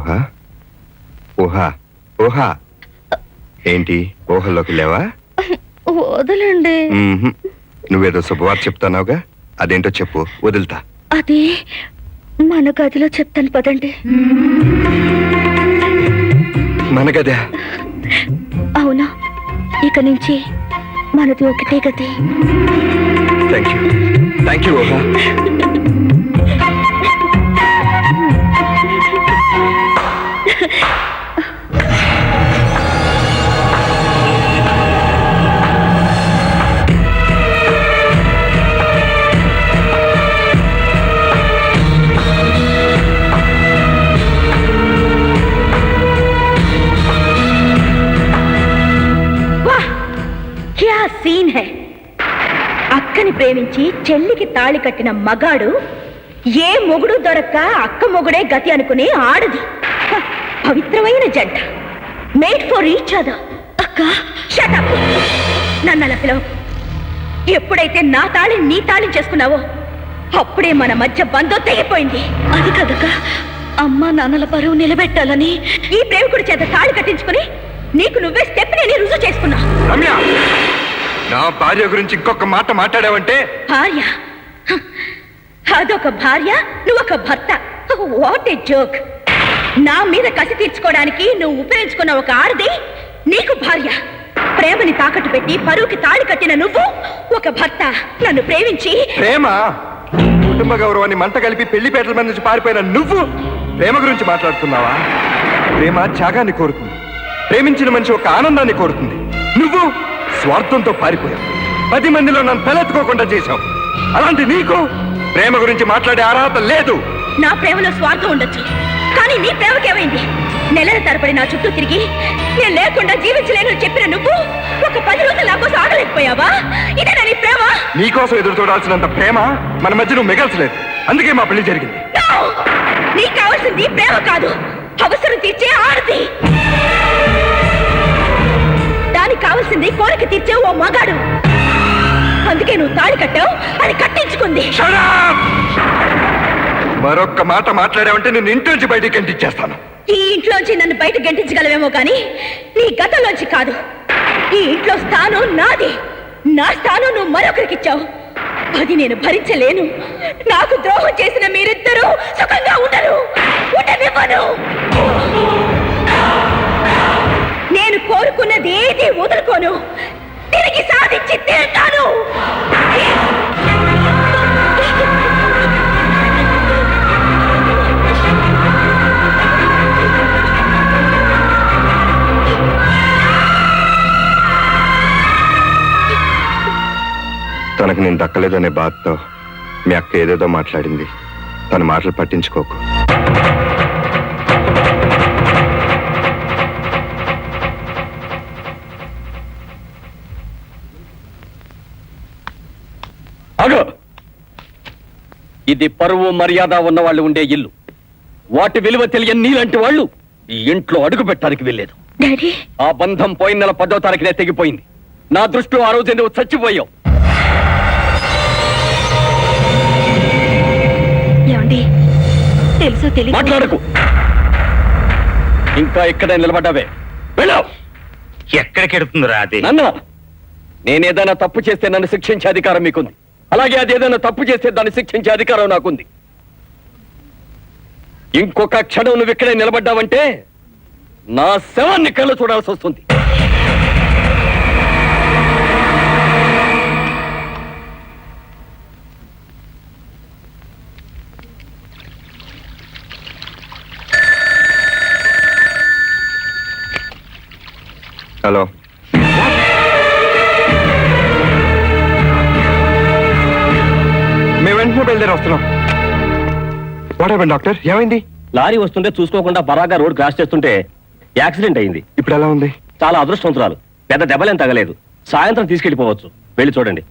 ఊహ? ఊహ. ఊహ. ఏంటి? ఊహల్లోకి లేవా? వదలండి. మ్మ్హ్మ్. నువ్వేదో శుభవార్త చెప్తానావుగా? అదేంటో చెప్పు. వదులుతా. అది మన గదిలో చెప్తాను పదండి. మన గదా? అవునా. ఇక నుంచి మనది ఒకటే గది. థ్యాంక్ యూ థ్యాంక్ యూ ఊహ. సీన్ హై? అక్కని ప్రేమించి చెల్లికి తాళి కట్టిన మగాడు ఏ మొగుడు దొరక్క అక్క మొగుడే గతి అనుకుని ఆడది. పవిత్రమైన జంట. మేడ్ ఫర్ ఈచ్ అదర్ అక్క షటప్ నన్ను అలా పిలవ ఎప్పుడైతే నా తాళి నీ తాళి చేసుకున్నావో అప్పుడే మన మధ్య బంధం తెగిపోయింది. అది కదక్క. అమ్మ నాన్నల పరువు నిలబెట్టాలని. ఈ ప్రేమికుడి చేత తాళి కట్టించుకుని నీకు నువ్వే స్టెప్ నేను రుజువు చేసుకున్నా. రమ్య నా భార్య గురించి ఇంకొక మాట మాట్లాడావంటే? భార్య? అదొక భార్య నువ్వొక భర్త. వాట్ ఏ జోక్ నా మీద కసి తీర్చుకోవడానికి నువ్వు ఉపయోగించుకున్న ఒక ఆరుది నీకు భార్య. ప్రేమని తాకట్టు పెట్టి పరువుకి తాళి కట్టిన నువ్వు ఒక భర్త. నన్ను ప్రేమించి ప్రేమ? కుటుంబ గౌరవాన్ని మంట కలిపి పెళ్ళిపేటల మీద నుంచి పారిపోయిన నువ్వు ప్రేమ గురించి మాట్లాడుతున్నావా? ప్రేమ త్యాగాన్ని కోరుతుంది. ప్రేమించిన మనిషి ఒక ఆనందాన్ని కోరుతుంది. నువ్వు స్వార్థంతో పారిపోయావు. పది మందిలో నన్ను తలెత్తుకోకుండా చేశావు. అలాంటి నీకు ప్రేమ గురించి మాట్లాడే అర్హత లేదు. నా ప్రేమలో స్వార్థం ఉండొచ్చు. కానీ నీ ప్రేమకేమైంది? నెలల తరబడి నా చుట్టూ తిరిగి నేను లేకుండా జీవించలేను చెప్పిన నువ్వు ఒక పది రోజులు నా కోసం ఆగలేకపోయావా? ఇదేనా నీ ప్రేమ. నీకోసం ఎదురు చూడాల్సినంత ప్రేమ మన మధ్య నువ్వు మిగల్చలేదు. అందుకే మా పెళ్ళి జరిగింది! నీకు కావాల్సింది ప్రేమ కాదు. అవసరం తీర్చే ఆడది దానికి కావాల్సింది కోరిక తీర్చే ఓ మగాడు. అందుకే నువ్వు తాళి కట్టావు అది కట్టించుకుంది! మరొక్క మాట మాట్లాడావంటే నేను ఇంట్లోంచి నుంచి బయటికి గంటిచ్చేస్తాను. ఈ ఇంట్లోంచి నన్ను బయట గంటించగలవేమో కానీ నీ గతంలోంచి కాదు. ఈ ఇంట్లో స్థానం నాది. నా స్థానం నువ్వు మరొకరికి ఇచ్చావు. అది నేను భరించలేను. నాకు ద్రోహం చేసిన మీరిద్దరూ సుఖంగా ఉండరు. ఉండనివ్వను. నేను కోరుకున్నది ఏది వదులుకోను. తిరిగి సాధించి తీరుతాను. తనకు నేను దక్కలేదనే బాధతో మీ అక్క ఏదేదో మాట్లాడింది. తన మాటలు పట్టించుకోకు. అగో! ఇది పరువు మర్యాద ఉన్న వాళ్ళు ఉండే ఇల్లు. వాటి విలువ తెలియని నీలాంటి వాళ్ళు ఈ ఇంట్లో అడుగు పెట్టడానికి వెళ్ళలేదు డాడీ. ఆ బంధం పోయిన నెల పదో తారీఖునే తెగిపోయింది. నా దృష్టిలో ఆ రోజు నువ్వు చచ్చిపోయావు? తెలుసు తెలియదు మాట్లాడకు. ఇంకా ఇక్కడే నిలబడ్డావే. వెళ్ళావు ఎక్కడికి ఎడుతుందిరా అది? నాన్న నేనేదైనా తప్పు చేస్తే నన్ను శిక్షించే అధికారం మీకుంది. అలాగే అది ఏదైనా తప్పు చేస్తే దాన్ని శిక్షించే అధికారం నాకుంది. ఇంకొక క్షణం నువ్వు ఇక్కడే నిలబడ్డావంటే నా శవాన్ని కళ్ళు చూడాల్సి వస్తుంది. వెంటనే బయలుదేరి వస్తున్నాం. వాట్ హ్యాపెన్ డాక్టర్ ఏమైంది? లారీ వస్తుంటే చూసుకోకుండా బరాగా రోడ్ క్రాస్ చేస్తుంటే యాక్సిడెంట్ అయింది. ఇప్పుడు ఎలా ఉంది? చాలా అదృష్టవంతురాలు. పెద్ద దెబ్బలేం తగలేదు. సాయంత్రం తీసుకెళ్ళిపోవచ్చు వెళ్ళి చూడండి.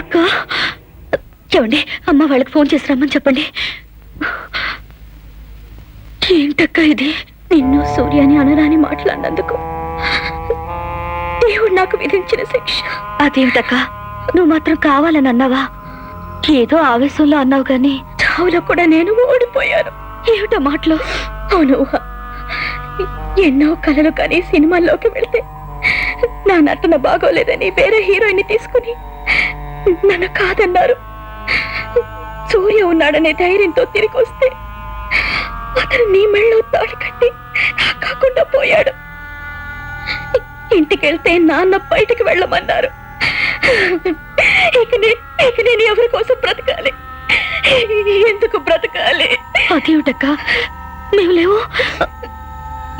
అక్క ఏమండి అమ్మ వాళ్ళకి ఫోన్ చేసి రమ్మని చెప్పండి. ఏంటక్క ఇది? నిన్ను సూర్యాని అనరాని మాట్లాడినందుకు దేవుడు నాకు విధించిన శిక్ష. అదేమిటక్క? నువ్వు మాత్రం కావాలని అన్నావా? ఏదో ఆవేశంలో అన్నావు కానీ చావులో కూడా నేను ఓడిపోయాను. ఏమిటో మాటలు? అవును. ఎన్నో కలలు కానీ సినిమాల్లోకి వెళ్తే నా నటన బాగోలేదని వేరే హీరోయిన్ తీసుకుని నన్ను కాదన్నారు. సూర్య ఉన్నాడనే ధైర్యంతో తిరిగి వస్తే అతను నీ మెళ్ళో తాడు కట్టి కాకుండా పోయాడు. ఇంటికెళ్తే నాన్న బయటికి వెళ్ళమన్నారు. ఇక నేను ఎవరి కోసం బ్రతకాలి? ఎందుకు బ్రతకాలి? అదేమిటక్క? మేము లేవు?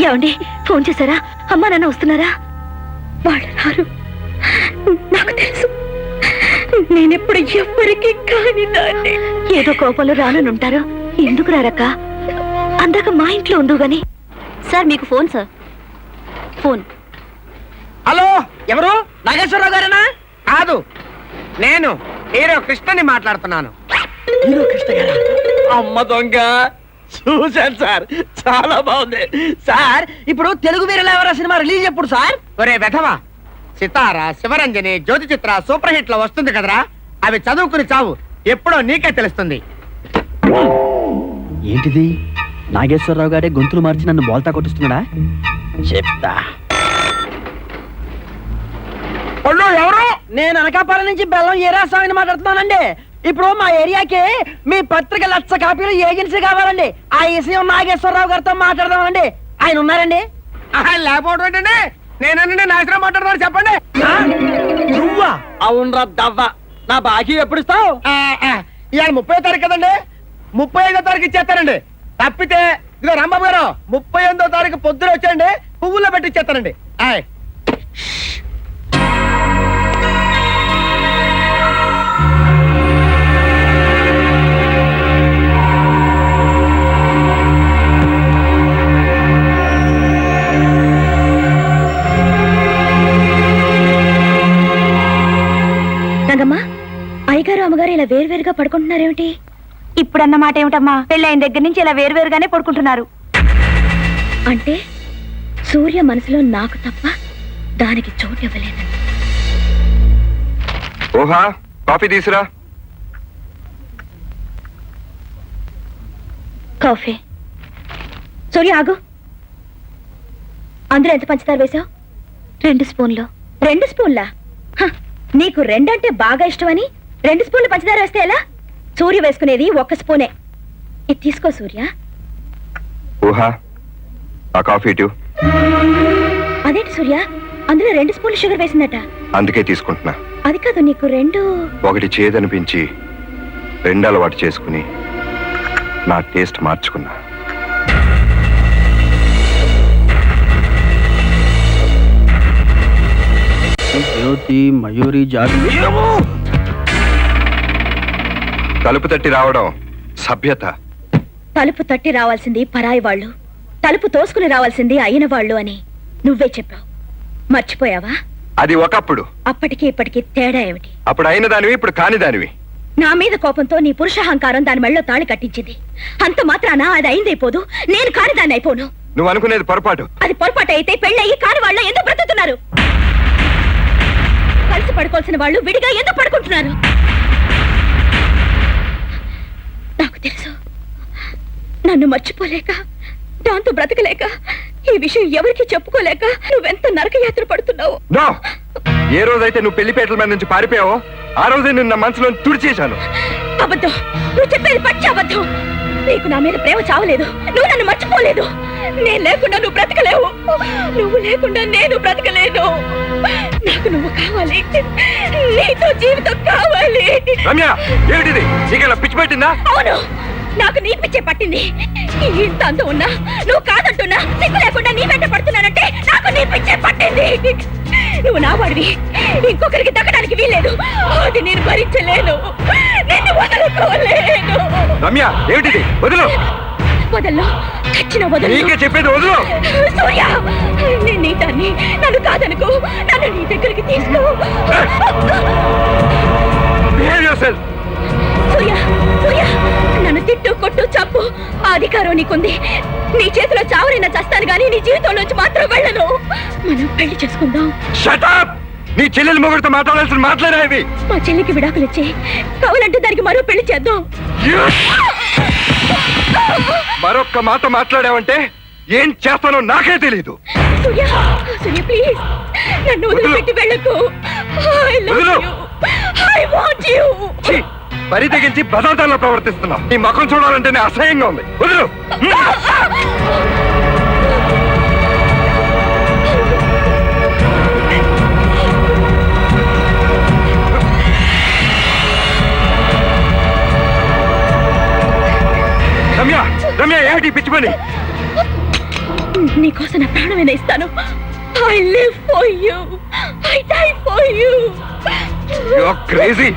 ఏమండి ఫోన్ చేశారా? అమ్మా నాన్న వస్తున్నారా? వాళ్ళు రారు. నాకు తెలుసు. నేనెప్పుడు ఎవ్వరికి కాని దాన్ని ఏదో కోపంలో రానని ఉంటారు. ఎందుకు రారక్క? అందాక మా ఇంట్లో ఉండు గాని. సార్ మీకు ఫోన్ సార్. ఫోన్. హలో ఎవరు? నాగేశ్వరరావు గారేనా? కాదు నేను హీరో కృష్ణని మాట్లాడుతున్నాను. హీరో కృష్ణ గారా? అమ్మ దొంగ. చూశాను సార్. చాలా బాగుంది. సార్ ఇప్పుడు తెలుగు వీరులు ఎవరా? సినిమా రిలీజ్ ఎప్పుడు సార్? ఒరే వెధవా. సితార శివరంజని జ్యోతి చిత్ర సూపర్ హిట్లో వస్తుంది కదరా. అవి చదువుకుని చావు. ఎప్పుడో నీకే తెలుస్తుంది. ఏంటిది? నాగేశ్వరరావు గారే గొంతులు మార్చి నన్ను బోల్తా కొట్టిస్తున్నాడా? చెప్తా. ఎవరు? నేను అనకాపల్లి నుంచి బెల్లం ఏరా స్వామిని మాట్లాడుతున్నానండి. ఇప్పుడు మా ఏరియాకి మీ పత్రిక లక్ష కాపీలు ఏజెన్సీ కావాలండి. ఆ విషయం నాగేశ్వరరావు గారితో మాట్లాడదామండి. ఆయన ఉన్నారండి? లేకపోవడం ఏంటండి? నేనండి నాగేశ్వరరావు మాట్లాడతాను చెప్పండి. నువ్వా? అవునరా దవ్వ. నా బాకీ ఎప్పుడు ఇస్తావు? ఇవాళ ముప్పై తారీఖు కదండి? ముప్పై ఐదో తారీఖు ఇచ్చేస్తానండి. తప్పితే ఇదిగో రాంబాబు గారు ముప్పై ఎనిమిదో తారీఖు పొద్దున వచ్చేయండి పువ్వుల్లో పెట్టిచ్చేస్తానండి ఆయ్. రంగమ్మా అయ్యగారు అమ్మగారు ఇలా వేరువేరుగా పడుకుంటున్నారేమిటి? ఇప్పుడన్న మాట ఏమిటమ్మా? పెళ్ళైన దగ్గర నుంచి ఇలా వేరువేరుగానే పడుకుంటున్నారు. అంటే సూర్య మనసులో నాకు తప్ప దానికి చోటు ఇవ్వలేదు ఓహా కాఫీ తీసురా. కాఫీ. సూర్య ఆగు. అందులో ఎంత పంచదార వేశావు? రెండు స్పూన్లు. రెండు స్పూన్లా? హ, నీకు రెండంటే బాగా ఇష్టమని రెండు స్పూన్లు పంచదార వేస్తే ఎలా? సూర్య వేసుకునేది ఒక్క స్పూనే. ఇది తీసుకో సూర్య. ఊహా. ఆ కాఫీ ఇటు. అదేంటి సూర్య? అందులో రెండు స్పూన్లు షుగర్ వేసిందట. అందుకే తీసుకుంటున్నా. అది కాదు నీకు రెండు. ఒకటి చేదనిపించి రెండు అలవాటు చేసుకుని నా టేస్ట్ మార్చుకున్నా. జ్యోతి మయూరి జాబి తలుపు తట్టి రావడం సభ్యత. తలుపు తట్టి రావాల్సింది పరాయి వాళ్ళు. తలుపు తోసుకుని రావాల్సింది అయిన వాళ్ళు అని నువ్వే చెప్పావు. మర్చిపోయావా? అది ఒకప్పుడు. అప్పటికి ఇప్పటికి తేడా ఏమిటి? అప్పుడు అయిన దానివి ఇప్పుడు కాని దానివి. నా మీద కోపంతో నీ పురుషాహంకారం దాని మెళ్ళో తాళి కట్టించింది. అంత మాత్రాన? అది అయిందైపోదు నేను కాని దాన్ని అయిపోను. నువ్వు అనుకునేది పొరపాటు. అది పొరపాటు అయితే పెళ్ళయి కాని వాళ్ళ ఎందుకు బ్రతుకుతున్నారు? కలిసి పడుకోవాల్సిన వాళ్ళు విడిగా ఎందుకు పడుకుంటున్నారు? నాకు తెలుసు. నన్ను మర్చిపోలేక దాంతో బ్రతకలేక ఈ విషయం ఎవరికి చెప్పుకోలేక నువ్వెంత నరకయాత్ర పడుతున్నావు? నో ఏ రోజైతే నువ్వు పెళ్ళిపేటల మీద నుంచి పారిపోయావో ఆ రోజే నిన్న మనసులో తుడిచేశాను. అబద్ధం! నువ్వు చెప్పేది పచ్చి అబద్ధం! నీకు నా మీద ప్రేమ చావలేదు. నువ్వు నన్ను మర్చిపోలేదు. నేను లేకుండా నువ్వు బ్రతకలేవు. నువ్వు లేకుండా నేను బ్రతకలేను. నాకు నువ్వు కావాలి. నీతో జీవితం కావాలి. రమ్య ఏమిటిది? నీకెలా పిచ్చి పెట్టిందా? అవును. నాకు నీ పిచ్చే పట్టింది. ఇంత అందం ఉన్నా నువ్వు కాదంటున్నా సిగ్గు లేకుండా నీ వెంట పడుతున్నానంటే నాకు నీ పిచ్చే పట్టింది. నువ్వు నా వాడివి. ఇంకొకరికి దక్కడానికి వీల్లేదు. అది నేను భరించలేను. నిన్ను వదులుకోలేను. రమ్య ఏమిటిది? వదులు. వదల్లో. చచ్చిన వదలు నీకే చెప్పేది వదులు. సూర్య నేను నీ దాన్ని నన్ను కాదనుకో. నన్ను నీ దగ్గరికి తీసుకో. Behave yourself Surya Surya నన్ను తిట్టు కొట్టు చంపు. ఆ అధికారం నీకుంది. నీ చేతిలో చావరైనా చస్తాను గానీ నీ జీవితంలోంచి మాత్రం వెళ్ళను. మనం పెళ్ళి చేసుకుందాం. షట్ అప్ నీ చెల్లెలు మొగుడితో మాట్లాడాల్సిన మాట్లాడేవి మా చెల్లికి విడాకులు ఇచ్చి కావాలంటే దానికి మరో పెళ్ళి చేద్దాం. మరొక్క మాట మాట్లాడావంటే ఏం చేస్తానో నాకే తెలీదు. సూర్య సూర్య ప్లీజ్. నన్ను వదిలిపెట్టి వెళ్ళకు ఐ లవ్ వదిలు. యు ఐ వాంట్ యు ఛీ! బరి తెగించి బదాంతాల్లో ప్రవర్తిస్తున్నావు నీ ముఖం చూడాలంటేనే అసహ్యంగా ఉంది. వదిలు. రమ్య రమ్య ఏమిటి పిచ్చి పని? నీకోసం నా ప్రాణమైనా ఇస్తాను? I live for you I die for you You're crazy.